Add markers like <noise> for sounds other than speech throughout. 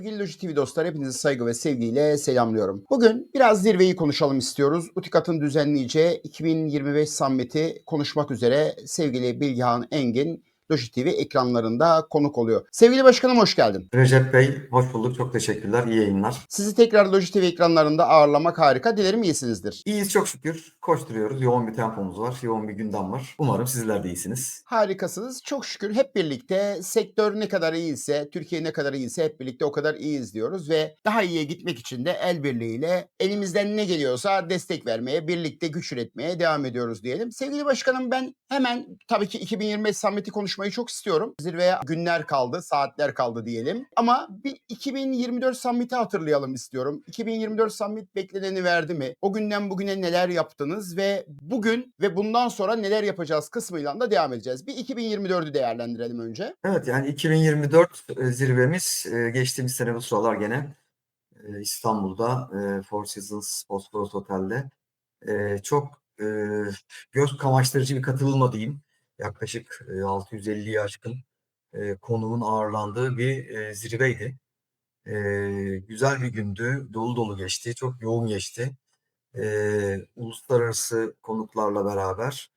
Sevgili Loji TV dostlar hepinizi saygı ve sevgiyle selamlıyorum. Bugün biraz zirveyi konuşalım istiyoruz. Utikat'ın düzenleyeceği 2025 Summit'i konuşmak üzere sevgili Bilgehan Engin Loji TV ekranlarında konuk oluyor. Sevgili başkanım hoş geldin. Recep Bey, hoş bulduk. Çok teşekkürler. İyi yayınlar. Sizi tekrar Loji TV ekranlarında ağırlamak harika. Dilerim iyisinizdir. İyiyiz çok şükür. Koşturuyoruz. Yoğun bir tempomuz var. Yoğun bir gündem var. Umarım sizler de iyisiniz. Harikasınız. Çok şükür hep birlikte sektör ne kadar iyiyse, Türkiye ne kadar iyiyse hep birlikte o kadar iyiyiz diyoruz ve daha iyiye gitmek için de el birliğiyle elimizden ne geliyorsa destek vermeye, birlikte güç üretmeye devam ediyoruz diyelim. Sevgili başkanım ben hemen tabii ki 2025 Summit'i konuşmayı çok istiyorum. Zirveye günler kaldı, saatler kaldı diyelim. Ama bir 2024 Summit'i hatırlayalım istiyorum. 2024 Summit bekleneni verdi mi? O günden bugüne neler yaptınız ve bugün ve bundan sonra neler yapacağız kısmıyla da devam edeceğiz. Bir 2024'ü değerlendirelim önce. Evet yani 2024 e, zirvemiz e, geçtiğimiz sene bu sıralar gene e, İstanbul'da Four Seasons Bosphorus Otel'de çok göz kamaştırıcı bir katılımla diyeyim. Yaklaşık e, 650'yi aşkın konuğun ağırlandığı bir zirveydi. Güzel bir gündü. Dolu dolu geçti. Çok yoğun geçti. Uluslararası konuklarla beraber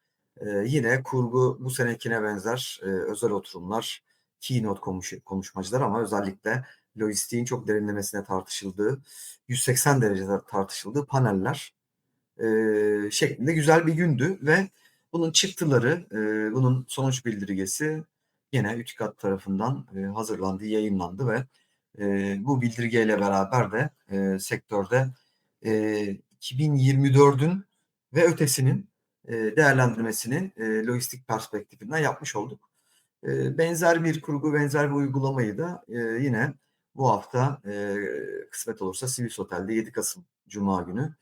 yine kurgu bu senekine benzer özel oturumlar, keynote konuş, konuşmacılar ama özellikle lojistiğin çok derinlemesine tartışıldığı, 180 derecede tartışıldığı paneller e, şeklinde güzel bir gündü ve bunun çıktıları, e, bunun sonuç bildirgesi yine Ütükat tarafından e, hazırlandı, yayınlandı ve e, bu bildirgeyle beraber de e, sektörde e, 2024'ün ve ötesinin e, değerlendirmesini e, lojistik perspektifinden yapmış olduk. E, benzer bir kurgu, benzer bir uygulamayı da e, yine bu hafta e, kısmet olursa Sivis Otel'de 7 Kasım Cuma günü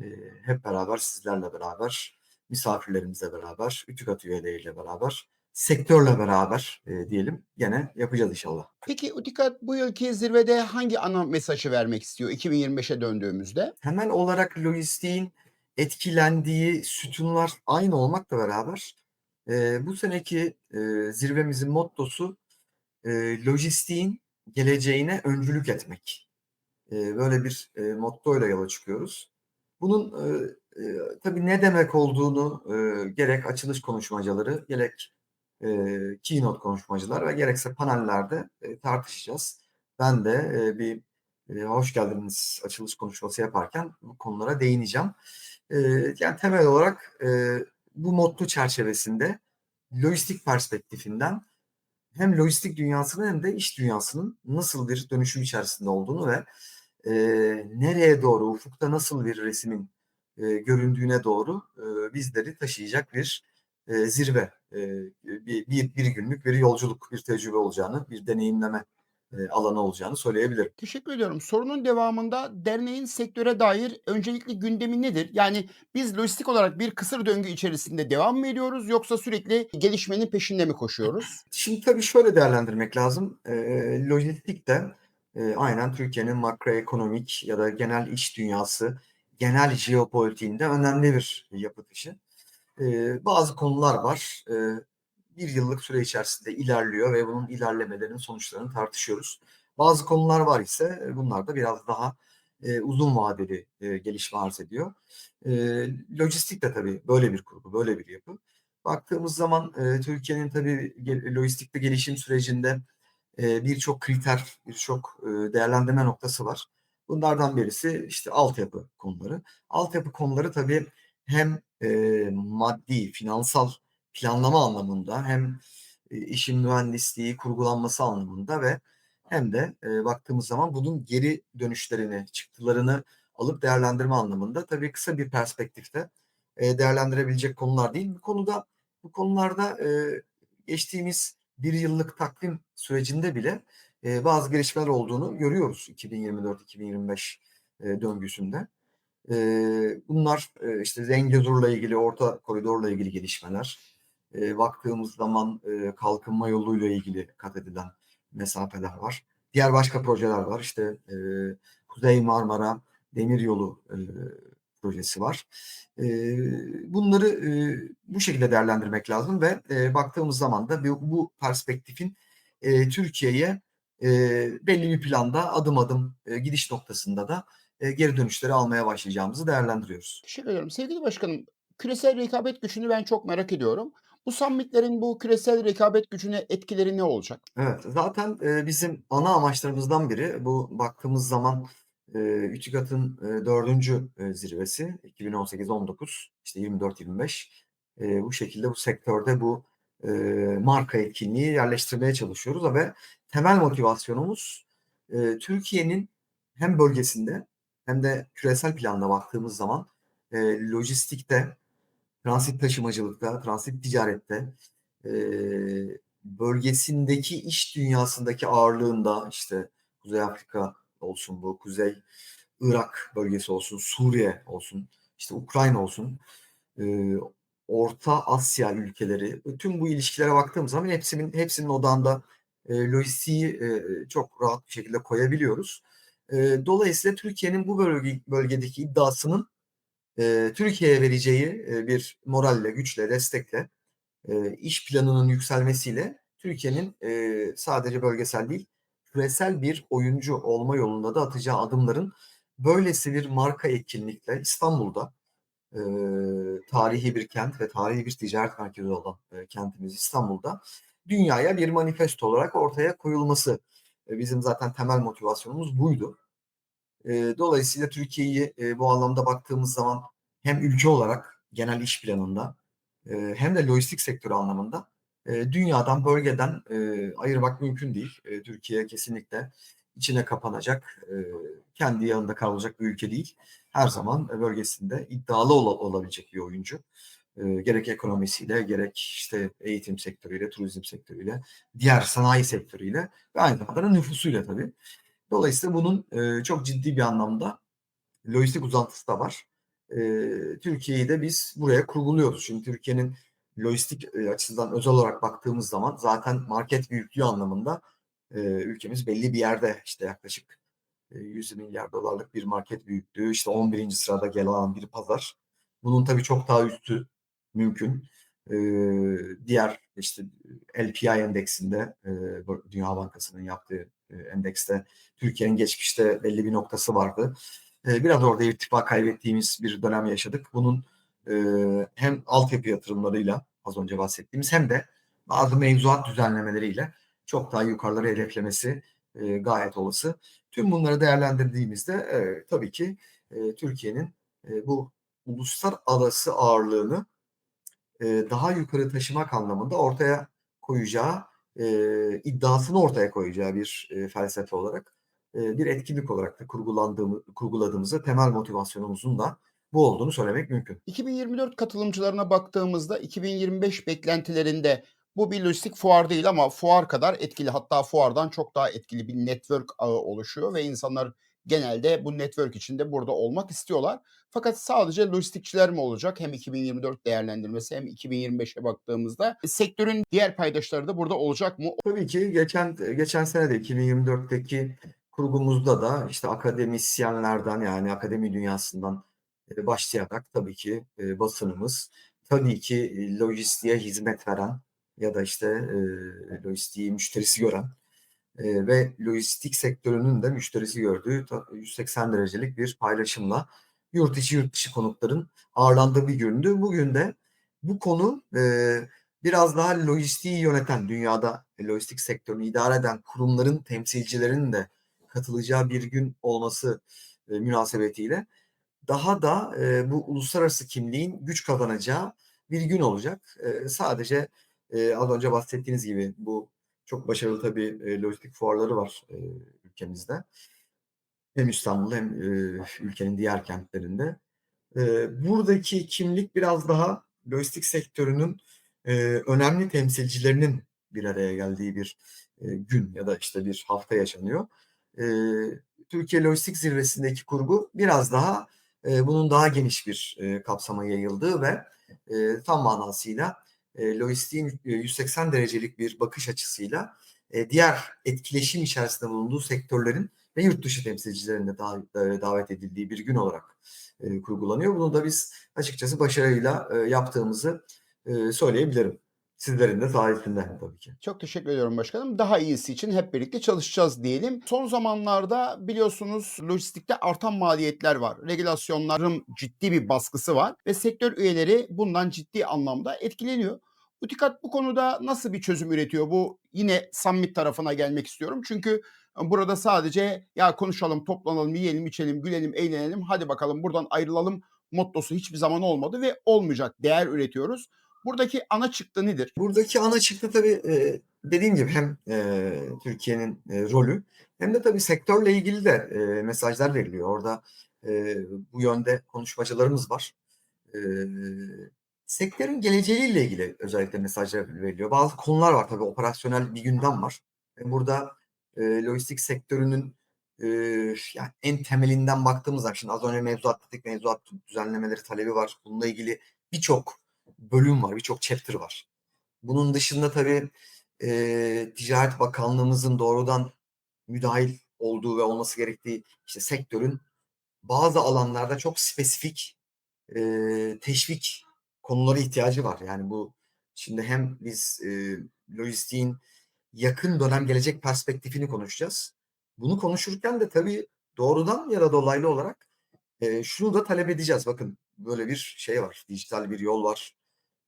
e, hep beraber sizlerle beraber, misafirlerimizle beraber, Ütükat üyeleriyle beraber, sektörle beraber e, diyelim gene yapacağız inşallah. Peki Utikat bu yılki zirvede hangi ana mesajı vermek istiyor 2025'e döndüğümüzde? Temel olarak lojistiğin etkilendiği sütunlar aynı olmakla beraber e, bu seneki e, zirvemizin mottosu e, lojistiğin geleceğine öncülük etmek. E, böyle bir e, mottoyla yola çıkıyoruz. Bunun e, e, tabii ne demek olduğunu e, gerek açılış konuşmacıları, gerek e, keynote konuşmacılar ve gerekse panellerde e, tartışacağız. Ben de e, bir e, hoş geldiniz açılış konuşması yaparken bu konulara değineceğim. E, yani temel olarak e, bu motto çerçevesinde lojistik perspektifinden hem lojistik dünyasının hem de iş dünyasının nasıl bir dönüşüm içerisinde olduğunu ve e, nereye doğru, ufukta nasıl bir resmin e, göründüğüne doğru e, bizleri taşıyacak bir e, zirve, e, bir, bir, bir günlük bir yolculuk, bir tecrübe olacağını, bir deneyimleme e, alanı olacağını söyleyebilirim. Teşekkür ediyorum. Sorunun devamında derneğin sektöre dair öncelikli gündemi nedir? Yani biz lojistik olarak bir kısır döngü içerisinde devam mı ediyoruz yoksa sürekli gelişmenin peşinde mi koşuyoruz? <laughs> Şimdi tabii şöyle değerlendirmek lazım. E, lojistik de e, aynen Türkiye'nin makroekonomik ya da genel iş dünyası, genel jeopolitiğinde önemli bir yapı taşı. E, bazı konular var. E, bir yıllık süre içerisinde ilerliyor ve bunun ilerlemelerinin sonuçlarını tartışıyoruz. Bazı konular var ise bunlar da biraz daha e, uzun vadeli e, gelişme arz ediyor. E, lojistik de tabii böyle bir kurgu, böyle bir yapı. Baktığımız zaman e, Türkiye'nin tabii lojistikte gelişim sürecinde e, birçok kriter, birçok e, değerlendirme noktası var. Bunlardan birisi işte altyapı konuları. Altyapı konuları tabii hem e, maddi, finansal planlama anlamında hem e, işin mühendisliği, kurgulanması anlamında ve hem de e, baktığımız zaman bunun geri dönüşlerini, çıktılarını alıp değerlendirme anlamında tabii kısa bir perspektifte e, değerlendirebilecek konular değil. Bu konuda bu konularda e, geçtiğimiz bir yıllık takvim sürecinde bile e, bazı gelişmeler olduğunu görüyoruz 2024-2025 e, döngüsünde. E, bunlar e, işte Zengezur'la ilgili, Orta Koridor'la ilgili gelişmeler. E, baktığımız zaman e, kalkınma yoluyla ilgili kat edilen mesafeler var. Diğer başka projeler var. İşte e, Kuzey Marmara Demiryolu e, projesi var. E, bunları e, bu şekilde değerlendirmek lazım ve e, baktığımız zaman da bu, bu perspektifin e, Türkiye'ye eee, belli bir planda adım adım, eee, gidiş noktasında da, eee, geri dönüşleri almaya başlayacağımızı değerlendiriyoruz. Teşekkür ederim. Sevgili başkanım, küresel rekabet gücünü ben çok merak ediyorum. Bu summit'lerin bu küresel rekabet gücüne etkileri ne olacak? Evet, zaten, eee, bizim ana amaçlarımızdan biri bu baktığımız zaman, eee, TÜİKAD'ın, eee, 4'üncü, eee, zirvesi 2018-19, işte 24-25. Eee, bu şekilde bu sektörde bu, eee, marka etkinliği yerleştirmeye çalışıyoruz ve temel motivasyonumuz, eee, Türkiye'nin hem bölgesinde hem de küresel planda baktığımız zaman, eee, lojistikte, transit taşımacılıkta, transit ticarette, eee, bölgesindeki iş dünyasındaki ağırlığında, işte Kuzey Afrika olsun bu, Kuzey Irak bölgesi olsun, Suriye olsun, işte Ukrayna olsun, eee, Orta Asya ülkeleri, tüm bu ilişkilere baktığımız zaman hepsinin hepsinin odağında, eee, lojistiği, eee, çok rahat bir şekilde koyabiliyoruz. Eee, dolayısıyla Türkiye'nin bu bölge bölgedeki iddiasının, eee, Türkiye'ye vereceği, eee, bir moralle, güçle, destekle, eee, iş planının yükselmesiyle Türkiye'nin, eee, sadece bölgesel değil, küresel bir oyuncu olma yolunda da atacağı adımların böylesi bir marka etkinlikle İstanbul'da, eee, tarihi bir kent ve tarihi bir ticaret merkezi olan, eee, kentimiz İstanbul'da dünyaya bir manifesto olarak ortaya koyulması. Eee, bizim zaten temel motivasyonumuz buydu. Eee, dolayısıyla Türkiye'yi, eee, bu anlamda baktığımız zaman hem ülke olarak genel iş planında, hem de lojistik sektörü anlamında, dünyadan, bölgeden, ayırmak mümkün değil. Türkiye kesinlikle içine kapanacak, kendi yanında kalacak bir ülke değil. Her zaman, bölgesinde iddialı ola olabilecek bir oyuncu. Eee, gerek ekonomisiyle, gerek işte eğitim sektörüyle, turizm sektörüyle, diğer sanayi sektörüyle ve aynı zamanda nüfusuyla tabii. Dolayısıyla bunun, eee, çok ciddi bir anlamda lojistik uzantısı da var. Eee, Türkiye'yi de biz buraya kurguluyoruz. Çünkü Türkiye'nin lojistik, açısından özel olarak baktığımız zaman zaten market büyüklüğü anlamında, ülkemiz belli bir yerde. İşte yaklaşık, eee, $100 bir market büyüklüğü, işte 11'inci sırada alan bir pazar. Bunun tabii çok daha üstü mümkün. Eee, diğer işte LPI endeksinde, bu Dünya Bankası'nın yaptığı, eee, endekste Türkiye'nin geçmişte belli bir noktası vardı. Eee, biraz orada irtifa kaybettiğimiz bir dönem yaşadık. Bunun, eee, hem altyapı yatırımlarıyla az önce bahsettiğimiz hem de bazı mevzuat düzenlemeleriyle çok daha yukarılara hedeflemesi, eee, gayet olası. Tüm bunları değerlendirdiğimizde, eee, tabii ki, eee, Türkiye'nin, eee, bu uluslararası ağırlığını, daha yukarı taşımak anlamında ortaya koyacağı, iddiasını ortaya koyacağı bir, felsefe olarak, bir etkinlik olarak da kurgulandığımı kurguladığımızda temel motivasyonumuzun da bu olduğunu söylemek mümkün. 2024 katılımcılarına baktığımızda 2025 beklentilerinde bu bir lojistik fuar değil ama fuar kadar etkili hatta fuardan çok daha etkili bir network ağı oluşuyor ve insanlar genelde bu network içinde burada olmak istiyorlar. Fakat sadece lojistikçiler mi olacak? Hem 2024 değerlendirmesi hem 2025'e baktığımızda sektörün diğer paydaşları da burada olacak mı? Tabii ki geçen geçen sene de 2024'teki kurgumuzda da işte akademisyenlerden yani akademi dünyasından, eee, başlayarak tabii ki, basınımız, tabii ki, lojistiğe hizmet veren ya da işte, lojistiği müşterisi gören, eee, ve lojistik sektörünün de müşterisi gördüğü ta 180 derecelik bir paylaşımla yurt içi, yurt dışı konukların ağırlandığı bir gündü. Bugün de bu konu, eee, biraz daha lojistiği yöneten, dünyada lojistik sektörünü idare eden kurumların temsilcilerinin de katılacağı bir gün olması, eee, münasebetiyle daha da, eee, bu uluslararası kimliğin güç kazanacağı bir gün olacak. Sadece, az önce bahsettiğiniz gibi bu çok başarılı tabii, eee, lojistik fuarları var, eee, ülkemizde. Hem İstanbul'da hem, eee, ülkenin diğer kentlerinde. Eee, buradaki kimlik biraz daha lojistik sektörünün, eee, önemli temsilcilerinin bir araya geldiği bir, eee, gün ya da işte bir hafta yaşanıyor. Eee, Türkiye Lojistik Zirvesi'ndeki kurgu biraz daha, eee, bunun daha geniş bir, eee, kapsama yayıldığı ve, eee, tam manasıyla, eee, lojistiğin, eee, 180 derecelik bir bakış açısıyla, eee, diğer etkileşim içerisinde bulunduğu sektörlerin ve yurt dışı temsilcilerinin de davet edildiği bir gün olarak, eee, kurgulanıyor. Bunu da biz açıkçası başarıyla, eee, yaptığımızı, eee, söyleyebilirim. sizlerin de sayesinde tabii ki. Çok teşekkür ediyorum başkanım. Daha iyisi için hep birlikte çalışacağız diyelim. Son zamanlarda biliyorsunuz lojistikte artan maliyetler var. Regülasyonların ciddi bir baskısı var ve sektör üyeleri bundan ciddi anlamda etkileniyor. Utikat bu konuda nasıl bir çözüm üretiyor? Bu yine summit tarafına gelmek istiyorum. Çünkü burada sadece ya konuşalım, toplanalım, yiyelim, içelim, gülelim, eğlenelim, hadi bakalım buradan ayrılalım mottosu hiçbir zaman olmadı ve olmayacak. Değer üretiyoruz. Buradaki ana çıktı nedir? Buradaki ana çıktı tabii e, dediğim gibi hem e, Türkiye'nin e, rolü hem de tabii sektörle ilgili de e, mesajlar veriliyor. Orada e, bu yönde konuşmacılarımız var. E, sektörün geleceğiyle ilgili özellikle mesajlar veriliyor. Bazı konular var tabii operasyonel bir gündem var. E, burada e, lojistik sektörünün e, yani en temelinden baktığımız zaman şimdi az önce mevzuat dedik mevzuat düzenlemeleri talebi var. Bununla ilgili birçok bölüm var, birçok chapter var. Bunun dışında tabii e, Ticaret Bakanlığımızın doğrudan müdahil olduğu ve olması gerektiği işte sektörün bazı alanlarda çok spesifik e, teşvik konulara ihtiyacı var. Yani bu şimdi hem biz e, lojistiğin yakın dönem gelecek perspektifini konuşacağız. Bunu konuşurken de tabii doğrudan ya da dolaylı olarak e, şunu da talep edeceğiz. Bakın böyle bir şey var, dijital bir yol var.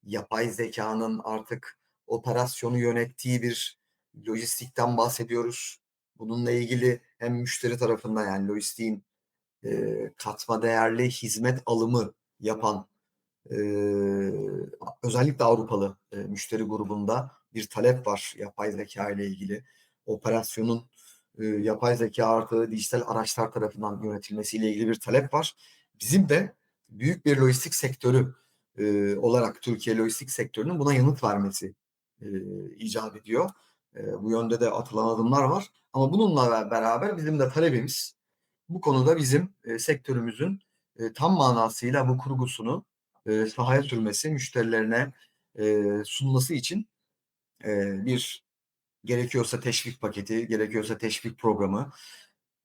Yapay zekanın artık operasyonu yönettiği bir lojistikten bahsediyoruz. Bununla ilgili hem müşteri tarafından yani lojistiğin e, katma değerli hizmet alımı yapan e, özellikle Avrupalı e, müşteri grubunda bir talep var yapay zeka ile ilgili. Operasyonun e, yapay zeka artı dijital araçlar tarafından yönetilmesiyle ilgili bir talep var. Bizim de büyük bir lojistik sektörü e, olarak Türkiye lojistik sektörünün buna yanıt vermesi e, icap ediyor. E, bu yönde de atılan adımlar var. Ama bununla beraber bizim de talebimiz bu konuda bizim e, sektörümüzün e, tam manasıyla bu kurgusunu e, sahaya sürmesi, müşterilerine e, sunması için e, bir gerekiyorsa teşvik paketi, gerekiyorsa teşvik programı,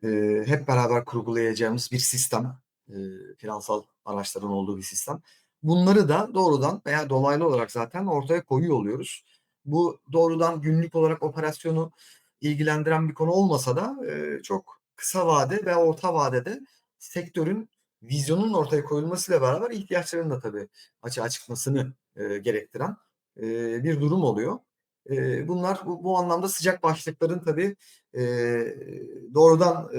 e, hep beraber kurgulayacağımız bir sistem, e, finansal araçların olduğu bir sistem. Bunları da doğrudan veya dolaylı olarak zaten ortaya koyuyor oluyoruz. Bu doğrudan günlük olarak operasyonu ilgilendiren bir konu olmasa da e, çok kısa vade ve orta vadede sektörün vizyonun ortaya koyulmasıyla beraber ihtiyaçların da tabii açığa çıkmasını e, gerektiren e, bir durum oluyor. E, bunlar bu, bu anlamda sıcak başlıkların tabii e, doğrudan e,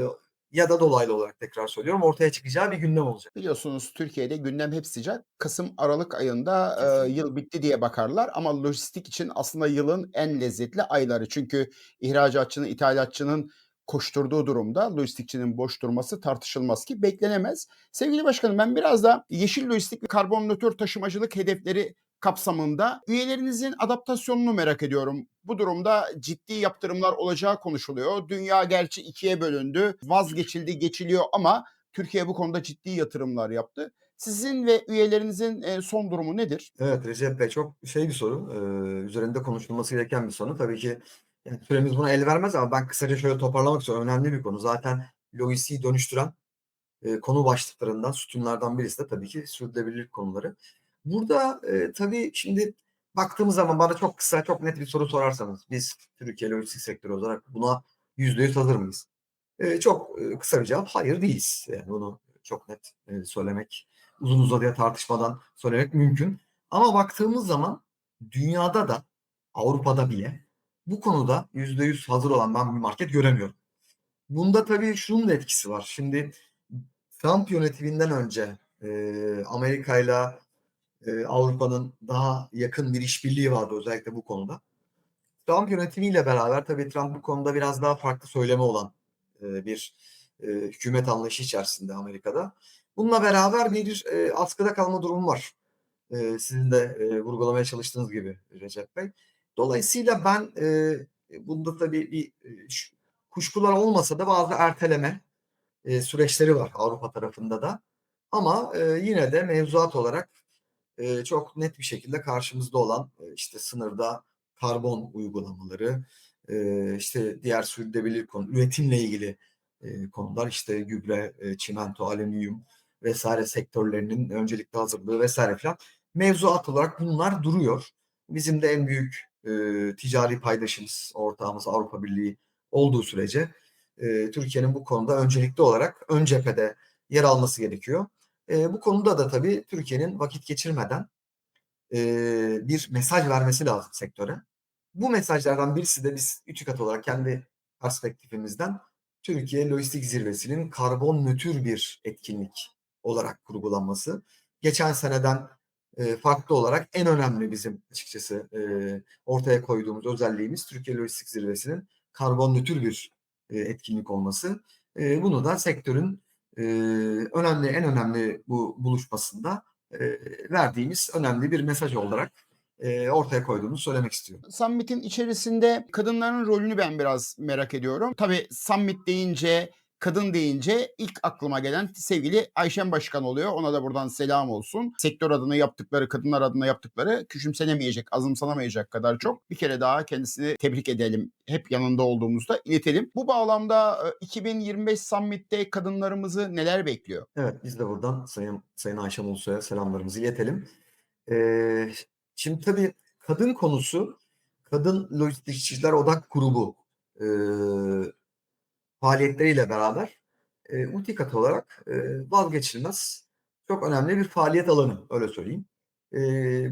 ya da dolaylı olarak tekrar söylüyorum ortaya çıkacağı bir gündem olacak. Biliyorsunuz Türkiye'de gündem hep sıcak. Kasım Aralık ayında e, yıl bitti diye bakarlar ama lojistik için aslında yılın en lezzetli ayları. Çünkü ihracatçının, ithalatçının koşturduğu durumda lojistikçinin boş durması tartışılmaz ki beklenemez. Sevgili başkanım ben biraz da yeşil lojistik ve karbon nötr taşımacılık hedefleri kapsamında üyelerinizin adaptasyonunu merak ediyorum. Bu durumda ciddi yaptırımlar olacağı konuşuluyor. Dünya gerçi ikiye bölündü, vazgeçildi, geçiliyor ama Türkiye bu konuda ciddi yatırımlar yaptı. Sizin ve üyelerinizin e, son durumu nedir? Evet Recep Bey çok şey bir soru. Ee, üzerinde konuşulması gereken bir soru. Tabii ki yani süremiz buna el vermez ama ben kısaca şöyle toparlamak istiyorum. Önemli bir konu. Zaten lojistiği dönüştüren e, konu başlıklarından, sütunlardan birisi de tabii ki sürdürülebilirlik konuları. Burada e, tabii şimdi baktığımız zaman bana çok kısa, çok net bir soru sorarsanız biz Türkiye lojistik sektörü olarak buna yüzde yüz hazır mıyız? E, çok e, kısa bir cevap hayır değiliz. Yani bunu çok net e, söylemek, uzun uzadıya tartışmadan söylemek mümkün. Ama baktığımız zaman dünyada da Avrupa'da bile bu konuda yüzde yüz hazır olan ben bir market göremiyorum. Bunda tabii şunun da etkisi var. Şimdi Trump yönetiminden önce e, Amerika ile Avrupa'nın daha yakın bir işbirliği vardı özellikle bu konuda. Trump yönetimiyle beraber tabii Trump bu konuda biraz daha farklı söyleme olan e, bir e, hükümet anlayışı içerisinde Amerika'da. Bununla beraber bir e, askıda kalma durumu var. E, sizin de e, vurgulamaya çalıştığınız gibi Recep Bey. Dolayısıyla ben e, bunda tabii bir e, kuşkular olmasa da bazı erteleme e, süreçleri var Avrupa tarafında da. Ama e, yine de mevzuat olarak e, çok net bir şekilde karşımızda olan e, işte sınırda karbon uygulamaları, e, işte diğer sürdürülebilir konu, üretimle ilgili e, konular işte gübre, e, çimento, alüminyum vesaire sektörlerinin öncelikli hazırlığı vesaire filan mevzuat olarak bunlar duruyor. bizim de en büyük e, ticari paydaşımız, ortağımız Avrupa Birliği olduğu sürece e, Türkiye'nin bu konuda öncelikli olarak ön cephede yer alması gerekiyor. E, bu konuda da tabii Türkiye'nin vakit geçirmeden e, bir mesaj vermesi lazım sektöre. Bu mesajlardan birisi de biz ÜTÜKAT olarak kendi perspektifimizden Türkiye Lojistik Zirvesi'nin karbon nötr bir etkinlik olarak kurgulanması. Geçen seneden e, farklı olarak en önemli bizim açıkçası e, ortaya koyduğumuz özelliğimiz Türkiye Lojistik Zirvesi'nin karbon nötr bir e, etkinlik olması. E, bunu da sektörün e, önemli en önemli bu buluşmasında e, verdiğimiz önemli bir mesaj olarak ortaya koyduğumuzu söylemek istiyorum. Summit'in içerisinde kadınların rolünü ben biraz merak ediyorum. Tabii Summit deyince, kadın deyince ilk aklıma gelen sevgili Ayşen Başkan oluyor. Ona da buradan selam olsun. Sektör adına yaptıkları, kadınlar adına yaptıkları küçümsenemeyecek, azımsanamayacak kadar çok. Bir kere daha kendisini tebrik edelim. Hep yanında olduğumuzda iletelim. Bu bağlamda e, 2025 Summit'te kadınlarımızı neler bekliyor? Evet, biz de buradan Sayın Sayın Ayşen Ulusoy'a selamlarımızı iletelim. Ee, şimdi tabii kadın konusu, Kadın Lojistikçiler Odak Grubu e, faaliyetleriyle beraber e, UTİKAT olarak e, vazgeçilmez çok önemli bir faaliyet alanı, öyle söyleyeyim. E,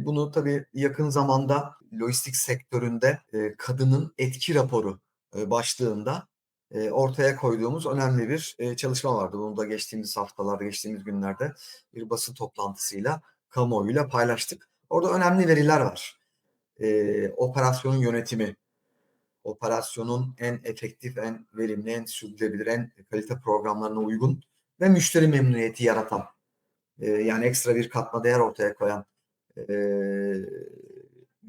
bunu tabii yakın zamanda lojistik sektöründe e, kadının etki raporu e, başlığında e, ortaya koyduğumuz önemli bir e, çalışma vardı. Bunu da geçtiğimiz haftalarda, geçtiğimiz günlerde bir basın toplantısıyla, kamuoyuyla paylaştık. Orada önemli veriler var. E, operasyonun yönetimi, operasyonun en efektif, en verimli, en sürdürülebilir, en kalite programlarına uygun ve müşteri memnuniyeti yaratan, e, yani ekstra bir katma değer ortaya koyan e,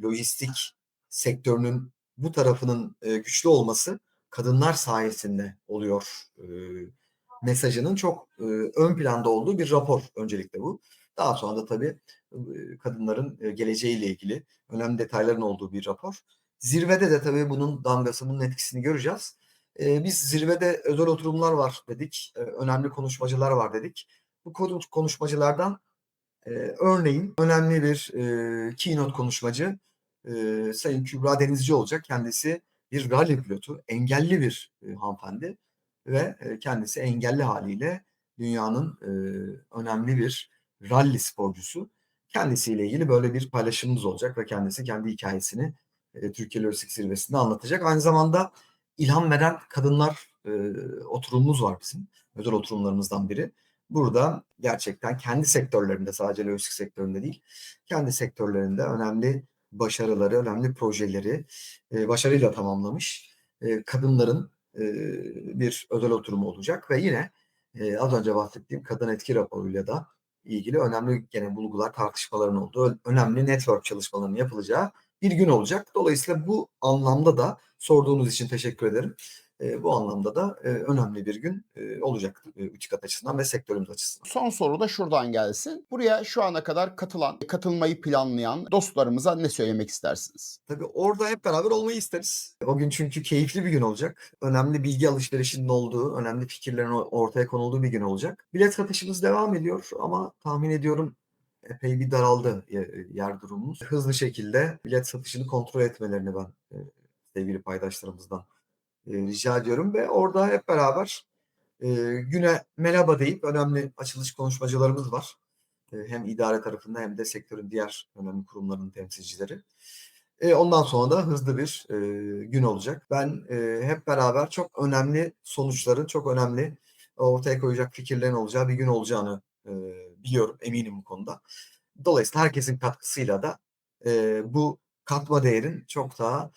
lojistik sektörünün bu tarafının e, güçlü olması kadınlar sayesinde oluyor e, mesajının çok e, ön planda olduğu bir rapor öncelikle bu. Daha sonra da tabii e, kadınların e, geleceğiyle ilgili önemli detayların olduğu bir rapor. Zirvede de tabii bunun damgası, bunun etkisini göreceğiz. E, biz zirvede özel oturumlar var dedik, e, önemli konuşmacılar var dedik. Bu konu- konuşmacılardan e, örneğin önemli bir e, keynote konuşmacı e, Sayın Kübra Denizci olacak. Kendisi bir rally pilotu, engelli bir e, hanımefendi ve e, kendisi engelli haliyle dünyanın e, önemli bir rally sporcusu. Kendisiyle ilgili böyle bir paylaşımımız olacak ve kendisi kendi hikayesini e, Türkiye Lojistik Zirvesi'nde anlatacak. Aynı zamanda ilham veren kadınlar e, oturumumuz var bizim. Özel oturumlarımızdan biri. Burada gerçekten kendi sektörlerinde sadece lojistik sektöründe değil, kendi sektörlerinde önemli başarıları, önemli projeleri e, başarıyla tamamlamış e, kadınların e, bir özel oturumu olacak ve yine e, az önce bahsettiğim kadın etki raporuyla da ilgili önemli gene bulgular, tartışmaların olduğu, önemli network çalışmalarının yapılacağı bir gün olacak. Dolayısıyla bu anlamda da sorduğunuz için teşekkür ederim. E, bu anlamda da e, önemli bir gün e, olacak e, Üçkat açısından ve sektörümüz açısından. Son soru da şuradan gelsin. Buraya şu ana kadar katılan, katılmayı planlayan dostlarımıza ne söylemek istersiniz? Tabii orada hep beraber olmayı isteriz. O gün çünkü keyifli bir gün olacak. Önemli bilgi alışverişinin olduğu, önemli fikirlerin ortaya konulduğu bir gün olacak. Bilet satışımız devam ediyor ama tahmin ediyorum epey bir daraldı ye- yer durumumuz. Hızlı şekilde bilet satışını kontrol etmelerini ben e, sevgili paydaşlarımızdan e, rica ediyorum ve orada hep beraber e, güne merhaba deyip önemli açılış konuşmacılarımız var. E, hem idare tarafında hem de sektörün diğer önemli kurumlarının temsilcileri. E, ondan sonra da hızlı bir e, gün olacak. Ben e, hep beraber çok önemli sonuçların, çok önemli ortaya koyacak fikirlerin olacağı bir gün olacağını e, biliyorum, eminim bu konuda. Dolayısıyla herkesin katkısıyla da e, bu katma değerin çok daha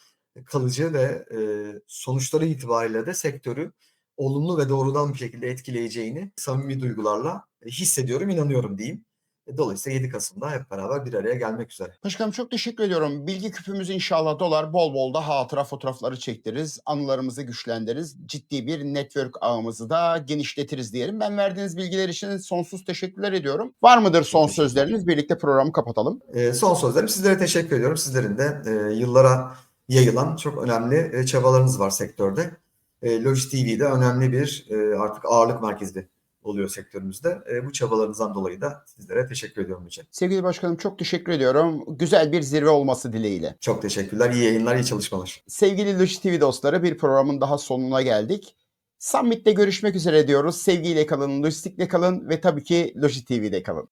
kalıcı ve e, sonuçları itibariyle de sektörü olumlu ve doğrudan bir şekilde etkileyeceğini samimi duygularla hissediyorum, inanıyorum diyeyim. E, Dolayısıyla 7 Kasım'da hep beraber bir araya gelmek üzere. Başkanım çok teşekkür ediyorum. Bilgi küpümüz inşallah dolar. Bol bol da hatıra fotoğrafları çektiririz. Anılarımızı güçlendiririz. Ciddi bir network ağımızı da genişletiriz diyelim. Ben verdiğiniz bilgiler için sonsuz teşekkürler ediyorum. Var mıdır son sözleriniz? Birlikte programı kapatalım. E, son sözlerim sizlere teşekkür ediyorum. Sizlerin de e, yıllara yayılan çok önemli e, çabalarınız var sektörde. E, Logis TV'de önemli bir e, artık ağırlık merkezi oluyor sektörümüzde. E, bu çabalarınızdan dolayı da sizlere teşekkür ediyorum Yüce. Sevgili başkanım çok teşekkür ediyorum. Güzel bir zirve olması dileğiyle. Çok teşekkürler. İyi yayınlar, iyi çalışmalar. Sevgili Loji TV dostları bir programın daha sonuna geldik. Summit'te görüşmek üzere diyoruz. Sevgiyle kalın, lojistikle kalın ve tabii ki Loji TV'de kalın.